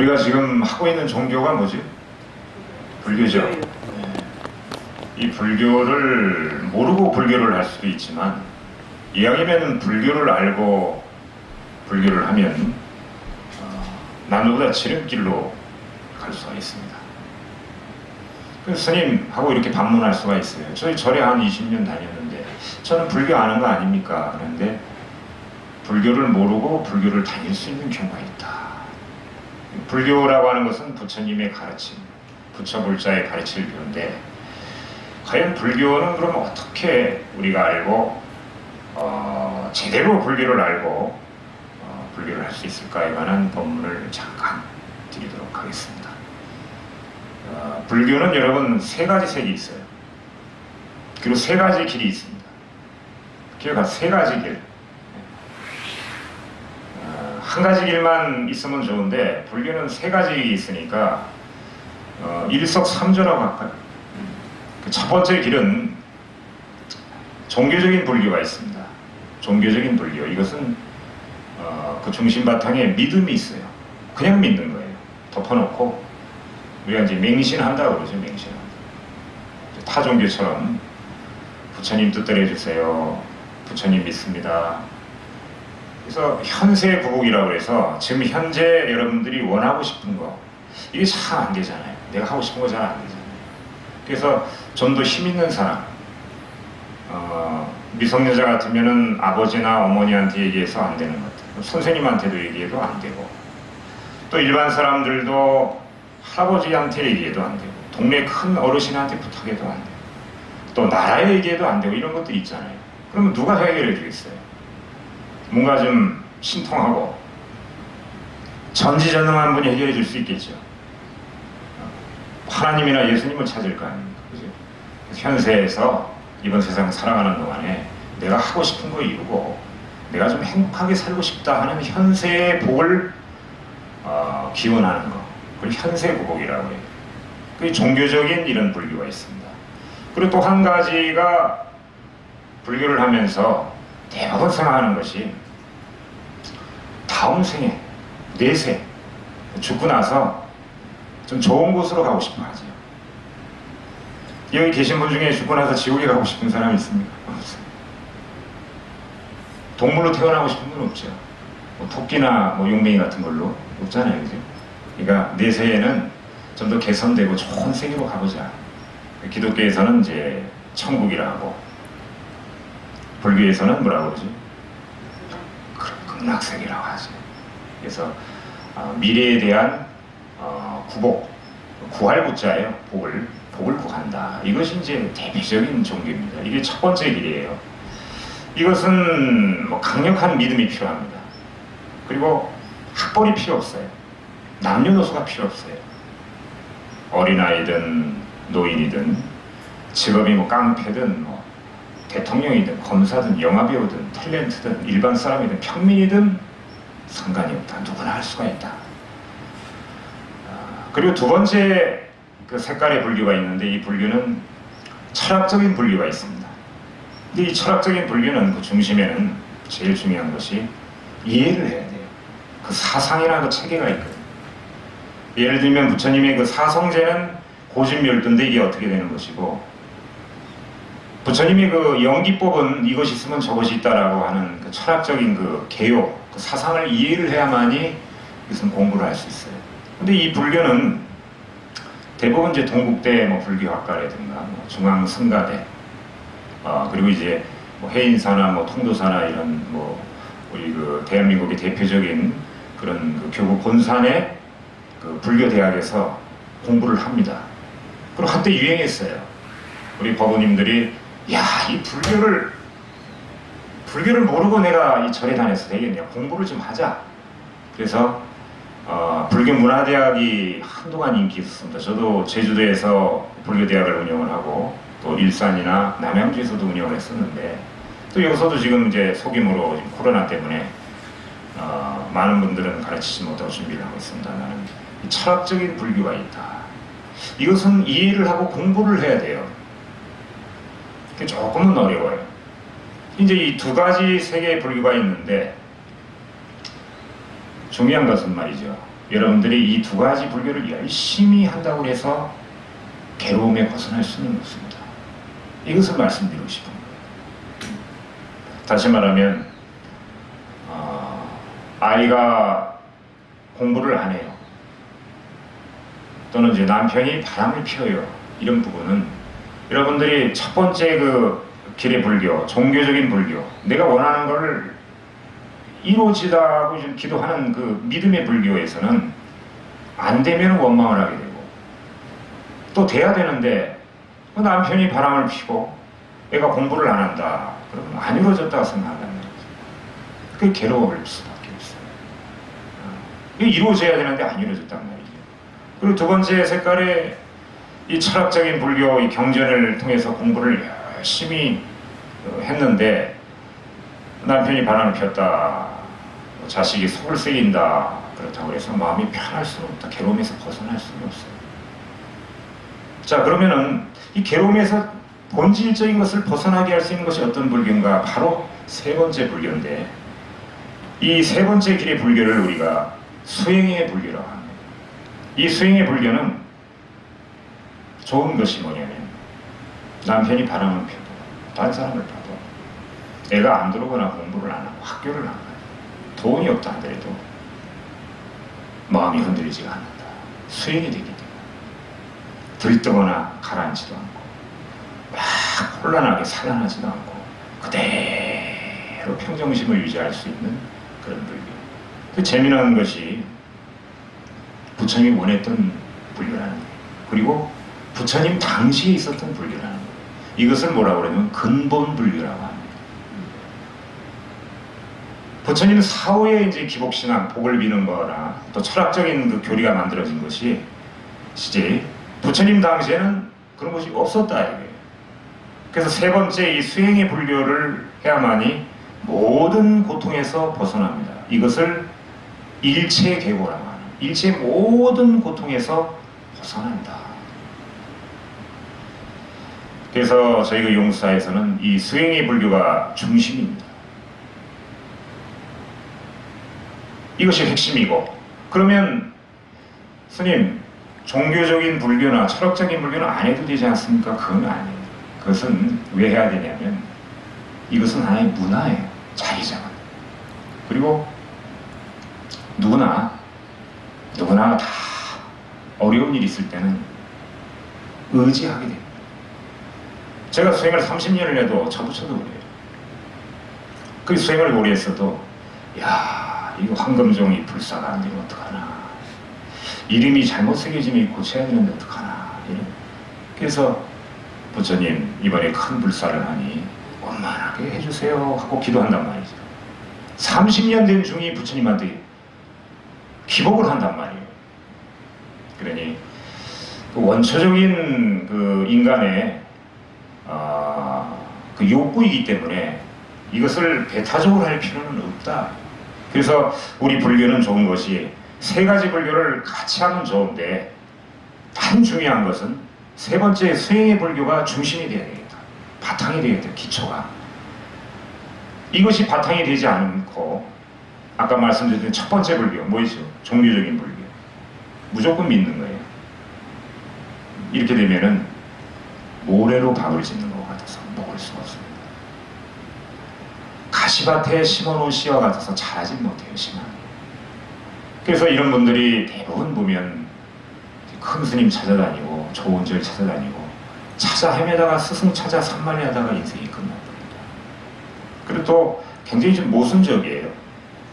우리가 지금 하고 있는 종교가 뭐지? 불교죠. 네. 이 불교를 모르고 불교를 할 수도 있지만 이왕이면 불교를 알고 불교를 하면 어, 남들보다 지름길로 갈 수가 있습니다. 스님하고 이렇게 방문할 수가 있어요. 저희 절에 한 20년 다녔는데 저는 불교 아는 거 아닙니까? 그런데 불교를 모르고 불교를 다닐 수 있는 경우가 있다. 불교라고 하는 것은 부처님의 가르침, 부처불자의 가르침을 배운데 과연 불교는 그럼 어떻게 우리가 알고 어, 제대로 불교를 알고 어, 불교를 할 수 있을까에 관한 법문을 잠깐 드리도록 하겠습니다. 어, 불교는 여러분 세 가지 색이 있어요. 그리고 세 가지 길이 있습니다. 기억하 세 가지 길. 어, 한 가지 길만 있으면 좋은데 불교는 세 가지 있으니까 어, 일석삼조라고 할까요? 그 첫 번째 길은 종교적인 불교가 있습니다. 종교적인 불교 이것은 어, 그 중심 바탕에 믿음이 있어요. 그냥 믿는 거예요. 덮어놓고 우리가 이제 맹신한다고 그러죠. 맹신한다. 타 종교처럼 부처님 뜻대로 해주세요. 부처님 믿습니다. 그래서 현세 부복이라고 해서 지금 현재 여러분들이 원하고 싶은 거 이게 잘 안 되잖아요. 내가 하고 싶은 거 잘 안 되잖아요. 그래서 좀 더 힘 있는 사람, 어, 미성년자 같으면은 아버지나 어머니한테 얘기해서 안 되는 것들, 선생님한테도 얘기해도 안 되고, 또 일반 사람들도 할아버지한테 얘기해도 안 되고, 동네 큰 어르신한테 부탁해도 안 되고, 또 나라에 얘기해도 안 되고 이런 것들이 있잖아요. 그러면 누가 해결해 주겠어요? 뭔가 좀 신통하고 전지전능한 분이 해결해 줄 수 있겠죠. 하나님이나 예수님을 찾을 거 아닙니까? 그죠? 현세에서 이번 세상 살아가는 동안에 내가 하고 싶은 거 이루고 내가 좀 행복하게 살고 싶다 하는 현세의 복을 어, 기원하는 거. 그걸 현세 구복이라고 해요. 그 종교적인 이런 불교가 있습니다. 그리고 또 한 가지가 불교를 하면서 대부분 생각하는 것이 다음 생에 내세 죽고 나서 좀 좋은 곳으로 가고 싶어 하죠. 여기 계신 분 중에 죽고 나서 지옥에 가고 싶은 사람이 있습니까? 동물로 태어나고 싶은 분 없죠. 뭐 토끼나 뭐 용맹이 같은 걸로 없잖아요, 그죠? 그러니까 내세에는 좀 더 개선되고 좋은 세계로 가보자. 기독교에서는 이제 천국이라 하고 불교에서는 뭐라고 그러지? 극락세계라고 하죠. 그래서 어, 미래에 대한 어, 구복, 구할 구자예요. 복을 복을 구한다. 이것이 이제 대표적인 종교입니다. 이게 첫 번째 길이에요. 이것은 뭐 강력한 믿음이 필요합니다. 그리고 학벌이 필요 없어요. 남녀노소가 필요 없어요. 어린아이든 노인이든 직업이 뭐 깡패든 뭐 대통령이든 검사든 영화배우든 탤런트든 일반 사람이든 평민이든 상관이 없다. 누구나 할 수가 있다. 아, 그리고 두 번째 그 색깔의 불교가 있는데 이 불교는 철학적인 불교가 있습니다. 근데 이 철학적인 불교는 그 중심에는 제일 중요한 것이 이해를 해야 돼요. 그 사상이라는 그 체계가 있거든요. 예를 들면 부처님의 그 사성제는 고진멸도인데 이게 어떻게 되는 것이고 부처님의 그 연기법은 이것이 있으면 저것이 있다라고 하는 그 철학적인 그 개요, 그 사상을 이해를 해야만이 이것은 공부를 할 수 있어요. 근데 이 불교는 대부분 이제 동국대 뭐 불교학과라든가 뭐 중앙성가대 어, 그리고 이제 뭐 해인사나 뭐 통도사나 이런 뭐 우리 그 대한민국의 대표적인 그런 그 교구 본산의 그 불교 대학에서 공부를 합니다. 그리고 한때 유행했어요. 우리 법원님들이 야 이 불교를 불교를 모르고 내가 이 절에 다녀서 되겠냐 공부를 좀 하자. 그래서 어, 불교 문화대학이 한동안 인기 있었습니다. 저도 제주도에서 불교 대학을 운영을 하고 또 일산이나 남양주에서도 운영을 했었는데 또 여기서도 지금 이제 소규모로 코로나 때문에 어, 많은 분들은 가르치지 못하고 준비를 하고 있습니다. 나는 이 철학적인 불교가 있다. 이것은 이해를 하고 공부를 해야 돼요. 그게 조금은 어려워요. 이제 이 두 가지 세계의 불교가 있는데 중요한 것은 말이죠. 여러분들이 이 두 가지 불교를 열심히 한다고 해서 괴로움에 벗어날 수는 없습니다. 이것을 말씀드리고 싶은 거예요. 다시 말하면 어, 아이가 공부를 안 해요. 또는 이제 남편이 바람을 피워요. 이런 부분은 여러분들이 첫 번째 그 길의 불교, 종교적인 불교, 내가 원하는 것을 이루어지다고 좀 기도하는 그 믿음의 불교에서는 안 되면 원망을 하게 되고 또 돼야 되는데 그 남편이 바람을 피고 애가 공부를 안 한다. 그러면 안 이루어졌다고 생각한다는 거죠. 그게 괴로움일 수밖에 없어요. 어, 이루어져야 되는데 안 이루어졌단 말이죠. 그리고 두 번째 색깔의 이 철학적인 불교 이 경전을 통해서 공부를 열심히 어, 했는데 남편이 바람을. 뭐 자식이 속을 쓰인다. 그렇다고 해서 마음이 편할 수는 없다. 괴로움에서 벗어날 수는 없어요. 자, 그러면은 이 괴로움에서 본질적인 것을 벗어나게 할 수 있는 것이 어떤 불교인가? 바로 세 번째 불교인데 이 세 번째 길의 불교를 우리가 수행의 불교라고 합니다. 이 수행의 불교는 좋은 것이 뭐냐면 남편이 바람을 펴도 다른 사람을 봐도 애가 안 들어오거나 공부를 안 하고 학교를 안 가요. 돈이 없다 하더라도 마음이 흔들리지가 않는다. 수행이 되기 때문에 들뜨거나 가라앉지도 않고 막 혼란하게 산란하지도 않고 그대로 평정심을 유지할 수 있는 그런 불교. 그 재미난 것이 부처님이 원했던 불교라는 거예요. 그리고 부처님 당시에 있었던 불교라는 거예요. 이것을 뭐라고 그러냐면 근본 불교라고 합니다. 부처님 사후에 이제 기복신앙, 복을 비는 거나 또 철학적인 그 교리가 만들어진 것이 이제 부처님 당시에는 그런 것이 없었다 이거예요. 그래서 세 번째 이 수행의 불교를 해야만이 모든 고통에서 벗어납니다. 이것을 일체 계고라고 하는 일체 모든 고통에서 벗어난다. 그래서 저희가 용사에서는 이 수행의 불교가 중심입니다. 이것이 핵심이고 그러면 스님 종교적인 불교나 철학적인 불교는 안 해도 되지 않습니까? 그건 아니에요. 그것은 왜 해야 되냐면 이것은 하나의 문화예요. 자리 잡은. 그리고 누구나 누구나 다 어려운 일 있을 때는 의지하게 됩니다. 제가 수행을 30년을 해도 저부터도 그래요. 그 수행을 오래 했어도 야 이거 황금종이 불사가 안 어떡하나 이름이 잘못 새겨지면 고쳐야 되는데 어떡하나 이런. 그래서 부처님 이번에 큰 불사를 하니 원만하게 해주세요 하고 기도한단 말이죠 30년 된 중이 부처님한테 기복을 한단 말이에요 그러니 그 원초적인 그 인간의 아, 그 욕구이기 때문에 이것을 배타적으로 할 필요는 없다 그래서 우리 불교는 좋은 것이 세 가지 불교를 같이 하면 좋은데 단 중요한 것은 세 번째 수행의 불교가 중심이 되어야 되겠다. 바탕이 되어야 돼, 기초가. 이것이 바탕이 되지 않고 아까 말씀드린 첫 번째 불교 뭐였죠? 종교적인 불교. 무조건 믿는 거예요. 이렇게 되면은 모래로 밥을 짓는 것 같아서 먹을 수가 없습니다. 가시밭에 심어놓은 씨와 같아서 자라지 못해요, 씨는. 그래서 이런 분들이 대부분 보면 큰 스님 찾아다니고 좋은 절 찾아다니고 찾아 헤매다가 스승 찾아 산만히 하다가 인생이 끝납니다. 그리고 또 굉장히 좀 모순적이에요.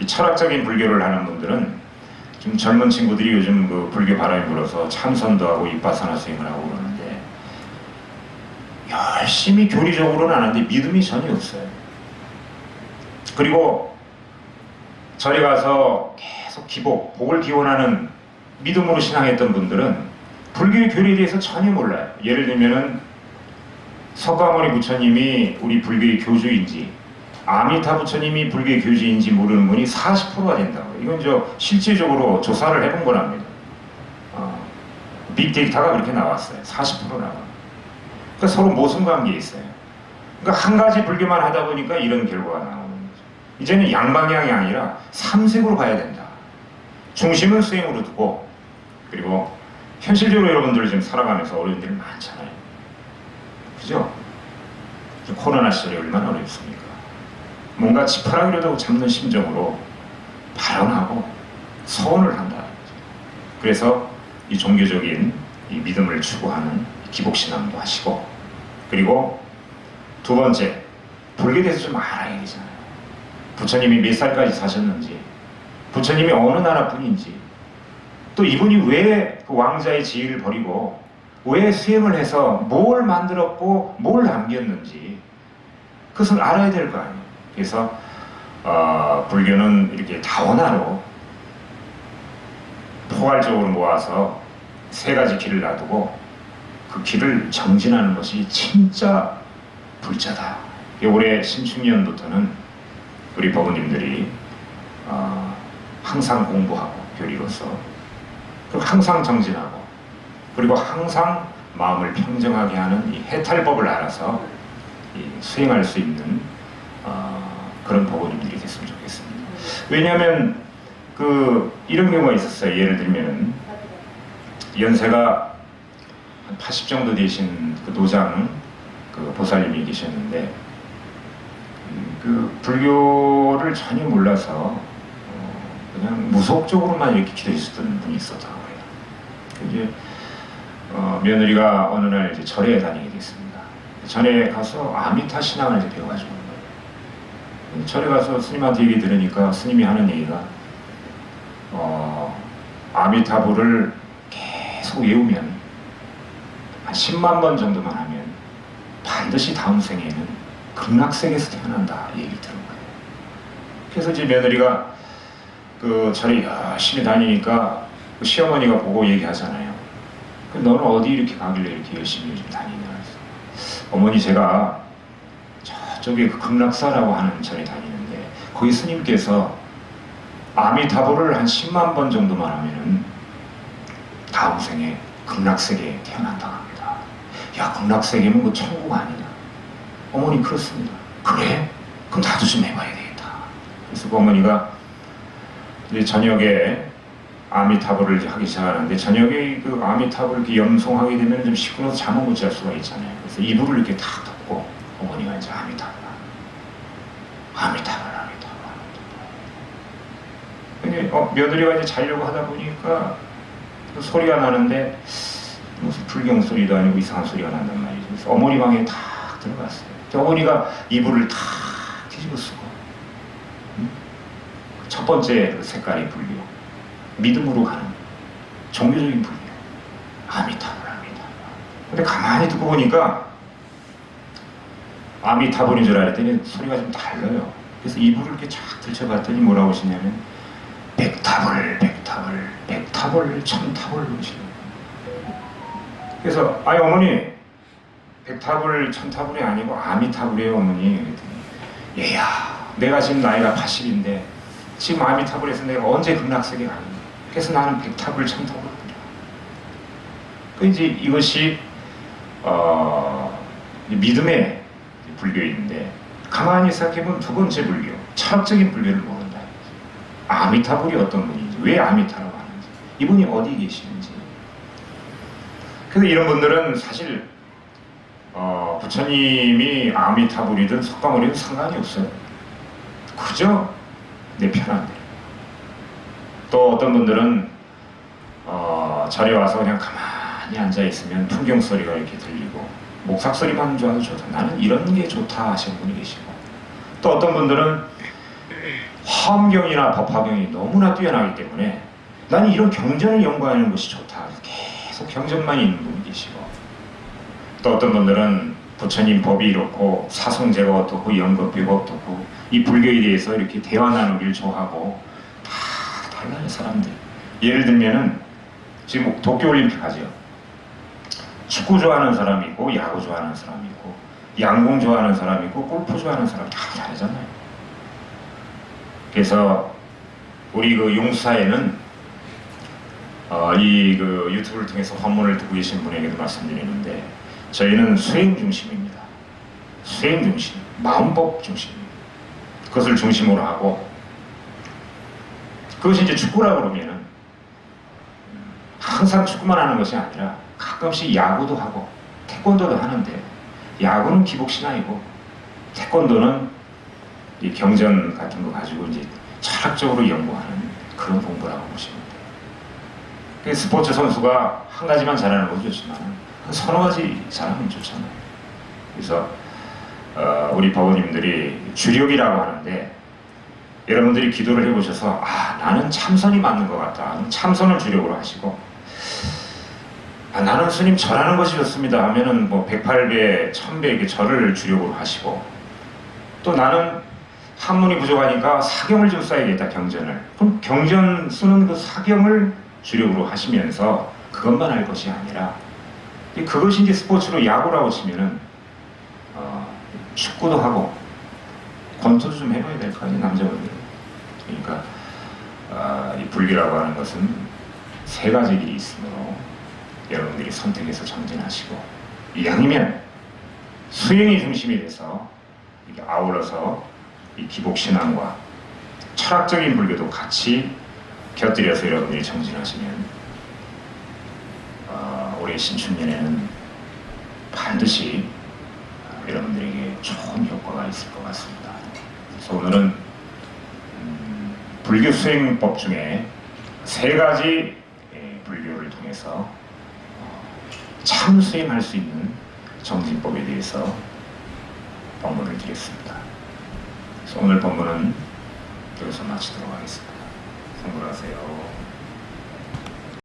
이 철학적인 불교를 하는 분들은 좀 젊은 친구들이 요즘 그 불교 바람이 불어서 참선도 하고 이빠사나 수행을 하고 그러는데 열심히 교리적으로는 하는데 믿음이 전혀 없어요. 그리고 절에 가서 계속 기복, 복을 기원하는 믿음으로 신앙했던 분들은 불교의 교리에 대해서 전혀 몰라요. 예를 들면은 석가모니 부처님이 우리 불교의 교주인지 아미타 부처님이 불교의 교주인지 모르는 분이 40%가 된다고. 이건 저 실질적으로 조사를 해본 거랍니다. 어, 빅데이터가 그렇게 나왔어요. 40% 나와. 그러니까 서로 모순 관계에 있어요. 그러니까 한 가지 불교만 하다 보니까 이런 결과가 나오는 거죠. 이제는 양방향이 아니라 삼색으로 가야 된다. 중심은 수행으로 두고 그리고 현실적으로 여러분들 지금 살아가면서 어려운 일이 많잖아요. 그죠? 코로나 시절이 얼마나 어렵습니까? 뭔가 지푸라기라도 잡는 심정으로 발언하고 서원을 한다. 그래서 이 종교적인 이 믿음을 추구하는 기복신앙도 하시고 그리고 두 번째 불교에 대해서 좀 알아야 되잖아요. 부처님이 몇 살까지 사셨는지 부처님이 어느 나라 분인지 또 이분이 왜 그 왕자의 지위를 버리고 왜 수행을 해서 뭘 만들었고 뭘 남겼는지 그것을 알아야 될 거 아니에요. 그래서 어, 불교는 이렇게 다원화로 포괄적으로 모아서 세 가지 길을 놔두고 그 길을 정진하는 것이 진짜 불자다. 올해 신축년부터는 우리 법원님들이 어, 항상 공부하고 교리로서 그리고 항상 정진하고 그리고 항상 마음을 평정하게 하는 이 해탈법을 알아서 이 수행할 수 있는 어, 그런 법원님들이 됐으면 좋겠습니다. 왜냐하면 그 이런 경우가 있었어요. 예를 들면 연세가 한 80 정도 되신 그 노장 그 보살님이 계셨는데 음, 그 불교를 전혀 몰라서 어, 그냥 무속적으로만 이렇게 기도했었던 분이 있었다고 해요. 이제 어, 며느리가 어느 날 이제 절에 다니게 됐습니다. 절에 가서 아미타 신앙을 이제 배워가지고 온 거예요. 절에 가서 스님한테 얘기 들으니까 스님이 하는 얘기가 어, 아미타불을 계속 외우면 한 10만 번 정도만 하면 반드시 다음 생에는 극락세계에서 태어난다 이 얘기 들은 거예요. 그래서 이제 며느리가 그 절에 열심히 다니니까 그 시어머니가 보고 얘기하잖아요. 그 너는 어디 이렇게 가길래 이렇게 열심히 요즘 다니냐 어머니 제가 저쪽에 그 극락사라고 하는 절에 다니는데 거기 스님께서 아미타불을 한 10만 번 정도만 하면은 다음 생에 극락세계에 태어난다고 합니다. 야 극락세계면 그 천국 아니냐? 어머니 그렇습니다. 그래? 그럼 나도 좀 해봐야 되겠다. 그래서 그 어머니가 이제 저녁에 아미타불을 하기 시작하는데 저녁에 그 아미타불을 이렇게 염송하게 되면 좀 시끄러워서 잠을 못 잘 수가 있잖아요. 그래서 이불을 이렇게 탁 덮고 어머니가 이제 아미타불 아미타불 아미타불 아미타불 어, 며느리가 이제 자려고 하다 보니까 그 소리가 나는데 무슨 불경 소리도 아니고 이상한 소리가 난단 말이죠. 그래서 어머니 방에 탁 들어갔어요. 어머니가 이불을 탁 뒤집어 쓰고 음? 첫 번째 그 색깔이 불교 믿음으로 가는 종교적인 불교 아미타불 아미타불 근데 가만히 듣고 보니까 아미타불인 줄 알았더니 소리가 좀 달라요 그래서 이불을 이렇게 쫙 들춰봤더니 뭐라고 하시냐면 백타불 백타불 백타불 천타불 거예요 그래서 아니 어머니 백타불 천타불이 아니고 아미타불이에요 어머니 그랬더니 얘야 내가 지금 나이가 80인데 지금 아미타불에서 내가 언제 극락세계 가는 그래서 나는 천탑을 부려. 그 이제 이것이 어, 믿음의 불교인데 가만히 생각해보면 두 번째 불교, 철학적인 불교를 모른다. 아미타불이 어떤 분인지, 왜 아미타라고 하는지, 이분이 어디 계시는지. 그래서 이런 분들은 사실 어, 부처님이 아미타불이든 석가모니든 상관이 없어요. 그저 내 편한 대로. 또 어떤 분들은 어, 절에 와서 그냥 가만히 앉아 있으면 풍경 소리가 이렇게 들리고 목삭 소리만 좋아도 좋다. 나는 이런 게 좋다 하시는 분이 계시고 또 어떤 분들은 화엄경이나 법화경이 너무나 뛰어나기 때문에 나는 이런 경전을 연구하는 것이 좋다. 경전만 있는 분이 계시고 또 어떤 분들은 부처님 법이 이렇고 사성제가 어떻고 연급비가 어떻고 이 불교에 대해서 이렇게 대화 나누기를 좋아하고 다 달라요 사람들. 예를 들면은 지금 도쿄올림픽 하죠. 축구 좋아하는 사람이 있고 야구 좋아하는 사람이 있고 양궁 좋아하는 사람이 있고 골프 좋아하는 사람이 다 다르잖아요. 그래서 우리 그 용사에는 어, 이그 유튜브를 통해서 환문을 듣고 계신 분에게도 말씀드리는데 저희는 수행 중심입니다. 수행 중심, 마음법 중심입니다. 그것을 중심으로 하고 그것이 이제 축구라 그러면은 항상 축구만 하는 것이 아니라 가끔씩 야구도 하고 태권도도 하는데 야구는 기복 신앙이고 태권도는 이 경전 같은 거 가지고 이제 철학적으로 연구하는 그런 공부라고 보시면. 그 스포츠 선수가 한 가지만 잘하는 건 좋지만 한 서너 가지 잘하면 좋잖아요. 그래서 어, 우리 법원님들이 주력이라고 하는데 여러분들이 기도를 해보셔서 아 나는 참선이 맞는 것 같다. 참선을 주력으로 하시고 아, 나는 스님 절하는 것이 좋습니다 하면은 뭐 108배, 1000배 이렇게 절을 주력으로 하시고 또 나는 한문이 부족하니까 사경을 좀 써야겠다 경전을 그럼 경전 쓰는 그 사경을 주력으로 하시면서 그것만 할 것이 아니라 이 그것이 이제 스포츠로 야구라고 치면은 어, 축구도 하고 권투도 좀 해봐야 될 거 아니에요 남자분들 그러니까 아, 이 불교라고 하는 것은 세 가지 길이 있으므로 여러분들이 선택해서 정진하시고 이왕이면 수행이 중심이 돼서 아울러서 이 기복신앙과 철학적인 불교도 같이 곁들여서 여러분들이 정진하시면 어, 올해 신춘년에는 반드시 여러분들에게 좋은 효과가 있을 것 같습니다. 그래서 오늘은 음, 불교 수행법 중에 세 가지 예, 불교를 통해서 어, 참 수행할 수 있는 정진법에 대해서 법문을. 그래서 오늘 법문은 여기서 마치도록 하겠습니다. 성불하세요.